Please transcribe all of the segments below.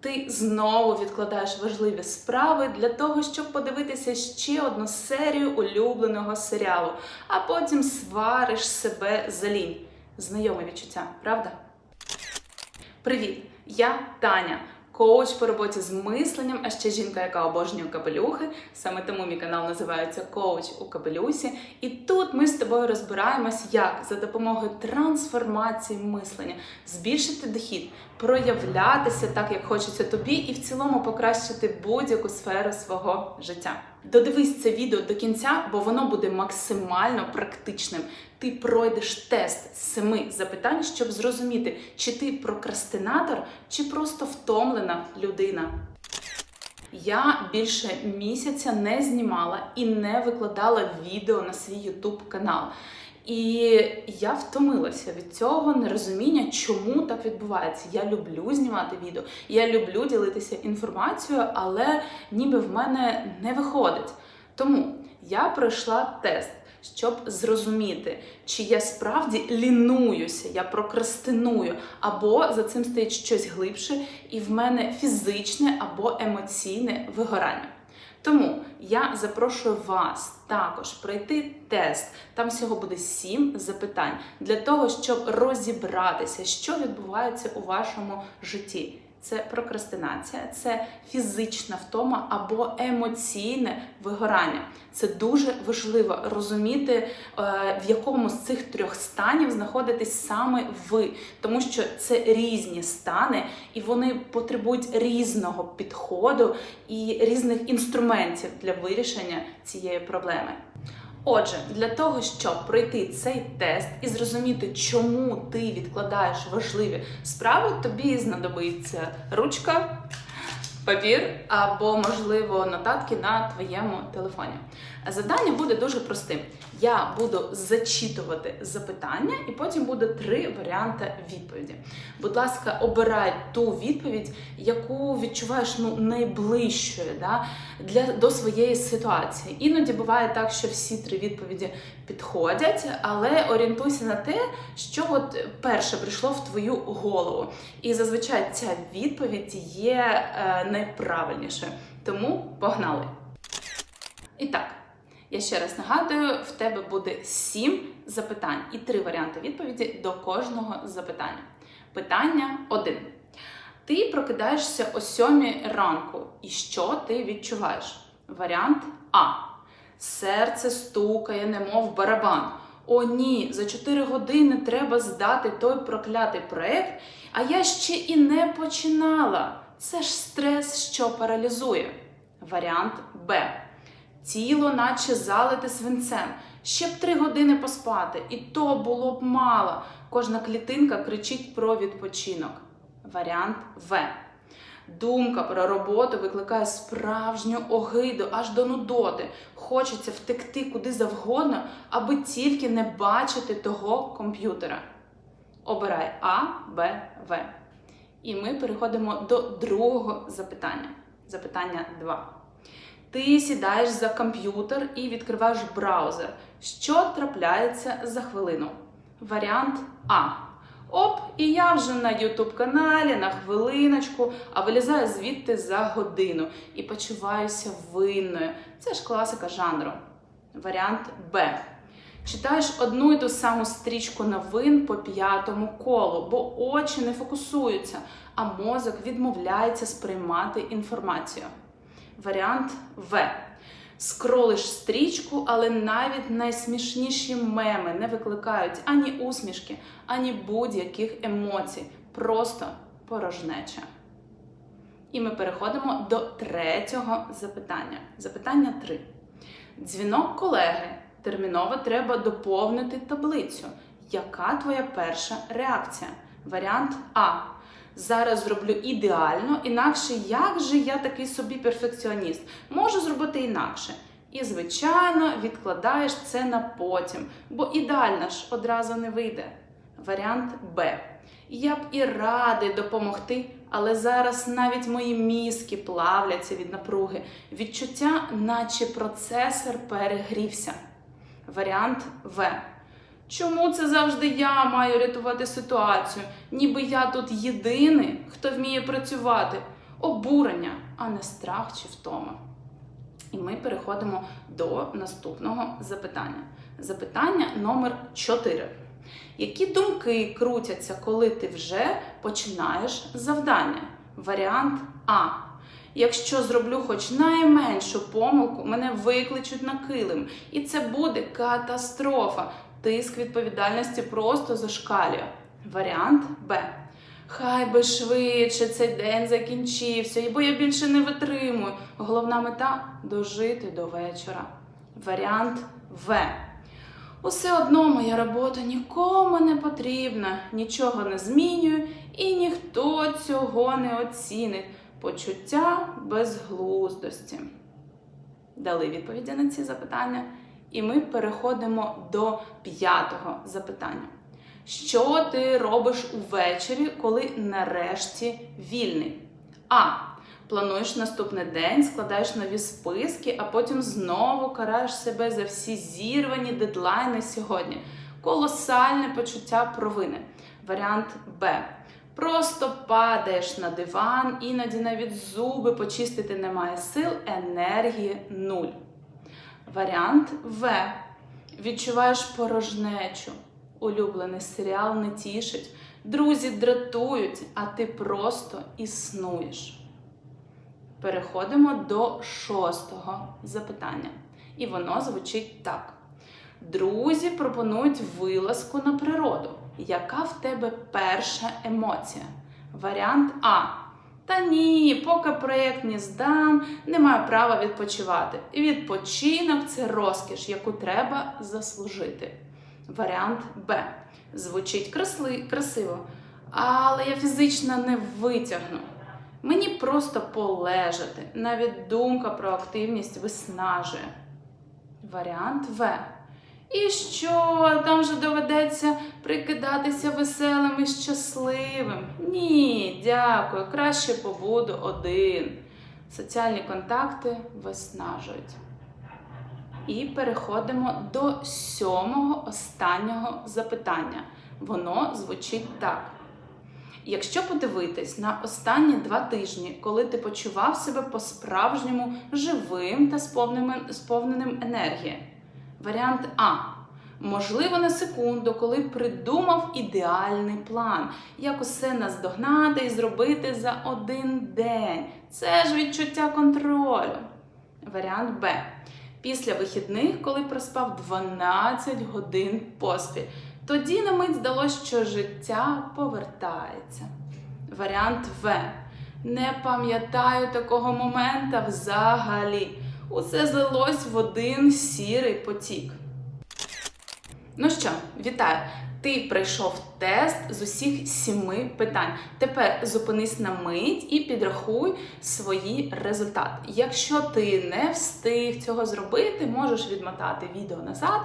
Ти знову відкладаєш важливі справи для того, щоб подивитися ще одну серію улюбленого серіалу, а потім свариш себе за лінь. Знайоме відчуття, правда? Привіт! Я Таня, коуч по роботі з мисленням, а ще жінка, яка обожнює капелюхи. Саме тому мій канал називається Коуч у капелюсі. І тут ми з тобою розбираємось, як за допомогою трансформації мислення збільшити дохід, проявлятися так, як хочеться тобі, і в цілому покращити будь-яку сферу свого життя. Додивись це відео до кінця, бо воно буде максимально практичним. Ти пройдеш тест семи запитань, щоб зрозуміти, чи ти прокрастинатор, чи просто втомлена людина. Я більше місяця не знімала і не викладала відео на свій YouTube канал. І я втомилася від цього нерозуміння, чому так відбувається. Я люблю знімати відео, я люблю ділитися інформацією, але ніби в мене не виходить. Тому я пройшла тест, щоб зрозуміти, чи я справді лінуюся, я прокрастиную, або за цим стоїть щось глибше, і в мене фізичне або емоційне вигорання. Тому я запрошую вас також пройти тест. Там всього буде сім запитань для того, щоб розібратися, що відбувається у вашому житті. Це прокрастинація, це фізична втома або емоційне вигорання. Це дуже важливо розуміти, е, в якому з цих трьох станів знаходитесь саме ви, тому що це різні стани, і вони потребують різного підходу і різних інструментів для вирішення цієї проблеми. Отже, для того, щоб пройти цей тест і зрозуміти, чому ти відкладаєш важливі справи, тобі знадобиться ручка, папір або, можливо, нотатки на твоєму телефоні. Завдання буде дуже простим. Я буду зачитувати запитання, і потім буде три варіанти відповіді. Будь ласка, обирай ту відповідь, яку відчуваєш ну, найближчою да, для, до своєї ситуації. Іноді буває так, що всі три відповіді підходять, але орієнтуйся на те, що от перше прийшло в твою голову. І зазвичай ця відповідь є е, найправильнішою. Тому погнали! І так. Я ще раз нагадую, в тебе буде сім запитань і три варіанти відповіді до кожного запитання. Питання 1. Ти прокидаєшся о 7 ранку. І що ти відчуваєш? Варіант А. Серце стукає, немов барабан. О, ні, за 4 години треба здати той проклятий проект, а я ще і не починала. Це ж стрес, що паралізує. Варіант Б. Тіло, наче залите свинцем. Ще б три години поспати, і то було б мало. Кожна клітинка кричить про відпочинок. Варіант В. Думка про роботу викликає справжню огиду аж до нудоти. Хочеться втекти куди завгодно, аби тільки не бачити того комп'ютера. Обирай А, Б, В. І ми переходимо до другого запитання. Запитання 2. Ти сідаєш за комп'ютер і відкриваєш браузер. Що трапляється за хвилину? Варіант А. Оп, і я вже на YouTube каналі на хвилиночку, а вилізаю звідти за годину і почуваюся винною. Це ж класика жанру. Варіант Б. Читаєш одну і ту саму стрічку новин по п'ятому колу, бо очі не фокусуються, а мозок відмовляється сприймати інформацію. Варіант В. Скролиш стрічку, але навіть найсмішніші меми не викликають ані усмішки, ані будь-яких емоцій. Просто порожнеча. І ми переходимо до третього запитання. Запитання 3. Дзвінок колеги. Терміново треба доповнити таблицю. Яка твоя перша реакція? Варіант А. Зараз зроблю ідеально, інакше як же я такий собі перфекціоніст? Можу зробити інакше. І, звичайно, відкладаєш це на потім, бо ідеально ж одразу не вийде. Варіант Б. Я б і радий допомогти, але зараз навіть мої мізки плавляться від напруги. Відчуття, наче процесор перегрівся. Варіант В. Чому це завжди я маю рятувати ситуацію? Ніби я тут єдиний, хто вміє працювати. обурення, а не страх чи втома. І ми переходимо до наступного запитання. Запитання номер 4. Які думки крутяться, коли ти вже починаєш завдання? Варіант А. Якщо зроблю хоч найменшу помилку, мене викличуть на килим. І це буде катастрофа. Тиск відповідальності просто зашкалює. Варіант Б. Хай би швидше цей день закінчився, бо я більше не витримую. Головна мета дожити до вечора. Варіант В. Усе одно моя робота нікому не потрібна, нічого не змінюю, і ніхто цього не оцінить. Почуття безглуздості. Дали відповіді на ці запитання. І ми переходимо до п'ятого запитання. Що ти робиш увечері, коли нарешті вільний? А. Плануєш наступний день, складаєш нові списки, а потім знову караєш себе за всі зірвані дедлайни сьогодні. Колосальне почуття провини. Варіант Б. Просто падаєш на диван, іноді навіть зуби почистити немає сил, енергії нуль. Варіант В. Відчуваєш порожнечу. Улюблений серіал не тішить. Друзі дратують, а ти просто існуєш. Переходимо до шостого запитання. І воно звучить так: друзі пропонують вилазку на природу. Яка в тебе перша емоція? Варіант А. Та ні, поки проєкт не здам, не маю права відпочивати. І Відпочинок це розкіш, яку треба заслужити. Варіант Б. Звучить красиво, але я фізично не витягну. Мені просто полежати. Навіть думка про активність виснажує. Варіант В. І що там же доведеться прикидатися веселим і щасливим? Ні, дякую. Краще побуду один. Соціальні контакти виснажують. І переходимо до сьомого останнього запитання. Воно звучить так. Якщо подивитись на останні два тижні, коли ти почував себе по-справжньому живим та сповненим енергії, варіант А. Можливо, на секунду, коли придумав ідеальний план, як усе наздогнати і зробити за один день. Це ж відчуття контролю. Варіант Б. Після вихідних, коли проспав 12 годин поспіль. Тоді на мить здалося, що життя повертається. Варіант В. Не пам'ятаю такого момента взагалі. Усе злилось в один сірий потік. Ну що, вітаю! Ти пройшов тест з усіх сіми питань. Тепер зупинись на мить і підрахуй свої результати. Якщо ти не встиг цього зробити, можеш відмотати відео назад,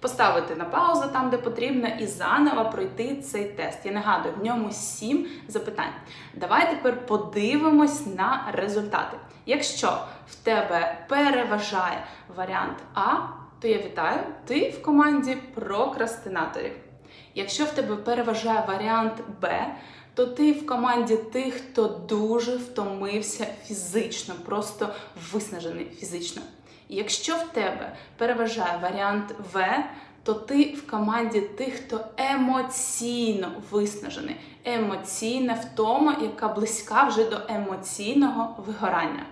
поставити на паузу там, де потрібно, і заново пройти цей тест. Я нагадую, в ньому сім запитань. Давай тепер подивимось на результати. Якщо в тебе переважає варіант А, то я вітаю, ти в команді прокрастинаторів. Якщо в тебе переважає варіант Б, то ти в команді тих, хто дуже втомився фізично, просто виснажений фізично. Якщо в тебе переважає варіант В, то ти в команді тих, хто емоційно виснажений, емоційна втома, яка близька вже до емоційного вигорання.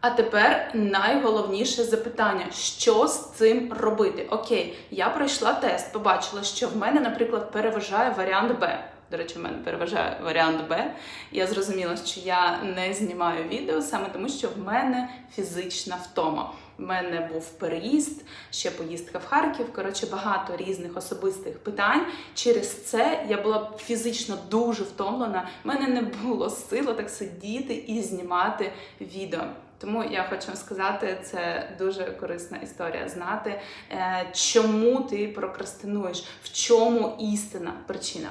А тепер найголовніше запитання: що з цим робити? Окей, я пройшла тест, побачила, що в мене, наприклад, переважає варіант Б. До речі, в мене переважає варіант Б. Я зрозуміла, що я не знімаю відео саме тому, що в мене фізична втома. У мене був переїзд, ще поїздка в Харків. Коротше, багато різних особистих питань. Через це я була фізично дуже втомлена. У мене не було сили так сидіти і знімати відео. Тому я хочу сказати, це дуже корисна історія знати, е, чому ти прокрастинуєш, в чому істина причина.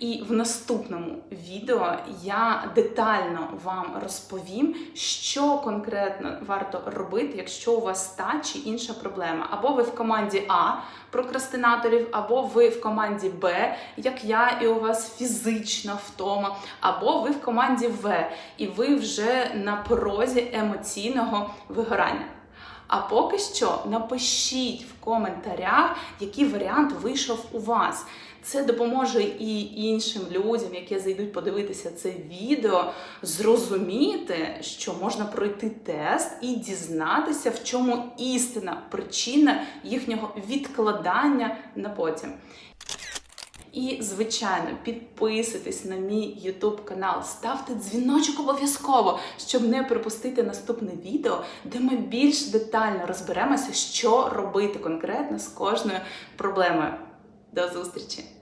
І в наступному відео я детально вам розповім, що конкретно варто робити, якщо у вас та чи інша проблема. Або ви в команді А прокрастинаторів, або ви в команді Б, як я, і у вас фізична втома, або ви в команді В, і ви вже на порозі емоційного вигорання. А поки що напишіть в коментарях, який варіант вийшов у вас. Це допоможе і іншим людям, які зайдуть подивитися це відео, зрозуміти, що можна пройти тест і дізнатися, в чому істина причина їхнього відкладання на потім. І, звичайно, підписуйтесь на мій YouTube канал, ставте дзвіночок обов'язково, щоб не пропустити наступне відео, де ми більш детально розберемося, що робити конкретно з кожною проблемою. До зустрічі!